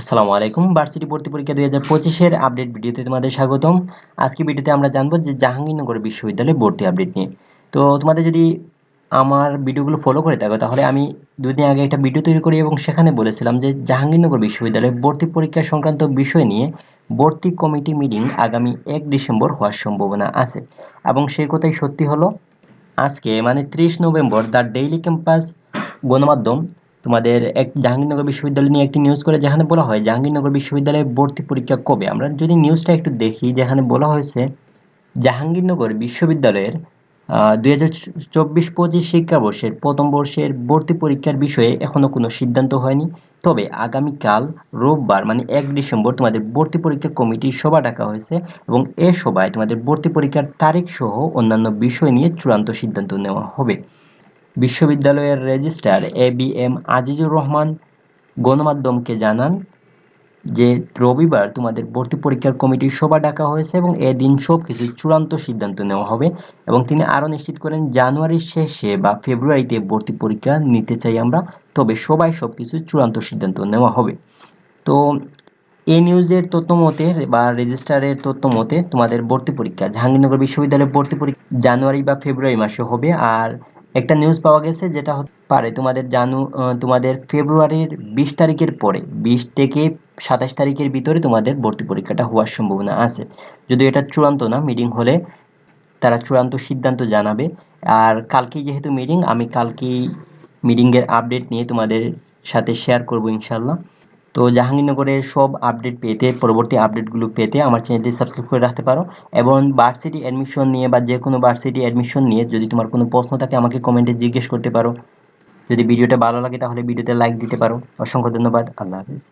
আসসালামু আলাইকুম। ভার্সিটি ভর্তি পরীক্ষা দুই হাজার পঁচিশের আপডেট ভিডিওতে তোমাদের স্বাগতম। আজকে ভিডিওতে আমরা জানব যে জাহাঙ্গীরনগর বিশ্ববিদ্যালয়ে ভর্তি আপডেট নিয়ে। তো তোমাদের যদি আমার ভিডিওগুলো ফলো করে থাকো, তাহলে আমি দুদিন আগে একটা ভিডিও তৈরি করি এবং সেখানে বলেছিলাম যে জাহাঙ্গীরনগর বিশ্ববিদ্যালয়ে ভর্তি পরীক্ষা সংক্রান্ত বিষয় নিয়ে ভর্তি কমিটি মিটিং আগামী এক ডিসেম্বর হওয়ার সম্ভাবনা আছে। এবং সেই কথাই সত্যি হলো, আজকে মানে ত্রিশ নভেম্বর দ্য ডেইলি ক্যাম্পাস গণমাধ্যম তোমাদের এক জাহাঙ্গীরনগর বিশ্ববিদ্যালয় নিয়ে একটি নিউজ করে যেখানে বলা হয় জাহাঙ্গীরনগর বিশ্ববিদ্যালয়ে ভর্তি পরীক্ষা কবে? আমরা যদি নিউজটা একটু দেখি, যেখানে বলা হয়েছে জাহাঙ্গীরনগর বিশ্ববিদ্যালয়ের দুই হাজার চব্বিশ পঁচিশ শিক্ষাবর্ষের প্রথম বর্ষের ভর্তি পরীক্ষার বিষয়ে এখনও কোনো সিদ্ধান্ত হয়নি। তবে আগামীকাল রোববার মানে এক ডিসেম্বর, তোমাদের ভর্তি পরীক্ষা কমিটির সভা ডাকা হয়েছে এবং এ সভায় তোমাদের ভর্তি পরীক্ষার তারিখ সহ অন্যান্য বিষয় নিয়ে চূড়ান্ত সিদ্ধান্ত নেওয়া হবে। বিশ্ববিদ্যালয়ের registrar A B M Azizur Rahman গণমাধ্যমকে জানান যে রবিবার তোমাদের ভর্তি পরীক্ষার কমিটির সভা ডাকা হয়েছে এবং এদিন সব কিছু চূড়ান্ত সিদ্ধান্ত নেওয়া হবে এবং তিনি আরও নিশ্চিত করেন জানুয়ারির শেষে বা ফেব্রুয়ারিতে ভর্তি পরীক্ষা নিতে চাই আমরা, তবে সবাই সব কিছু চূড়ান্ত সিদ্ধান্ত নেওয়া হবে। তো এ নিউজের তথ্য মতে বা রেজিস্ট্রারের তথ্য মতে তোমাদের ভর্তি পরীক্ষা জাহাঙ্গীরনগর বিশ্ববিদ্যালয়ের ভর্তি পরীক্ষা জানুয়ারি বা ফেব্রুয়ারি মাসে হবে আর একটা নিউজ পাওয়া গেছে যেটা হতে পারে, তোমাদের জানু তোমাদের ফেব্রুয়ারির বিশ তারিখের পরে, বিশ থেকে সাতাশ তারিখের ভিতরে তোমাদের ভর্তি পরীক্ষাটা হওয়ার সম্ভাবনা আছে। যদি এটা চূড়ান্ত না মিটিং হলে তারা চূড়ান্ত সিদ্ধান্ত জানাবে। আর কালকেই যেহেতু মিটিং আমি কালকেই মিটিংয়ের আপডেট নিয়ে তোমাদের সাথে শেয়ার করব ইনশাল্লাহ তো জাহাঙ্গীরনগরের সব আপডেট পেতে, পরবর্তী আপডেটগুলো পেতে আমার চ্যানেলটি সাবস্ক্রাইব করে রাখতে পারো এবং ভার্সিটি অ্যাডমিশন নিয়ে বা যে কোনো ভার্সিটি অ্যাডমিশন নিয়ে যদি তোমার কোনো প্রশ্ন থাকে আমাকে কমেন্টে জিজ্ঞেস করতে পারো। যদি ভিডিওটা ভালো লাগে তাহলে ভিডিওতে লাইক দিতে পারো। অসংখ্য ধন্যবাদ। আল্লাহ হাফিজ।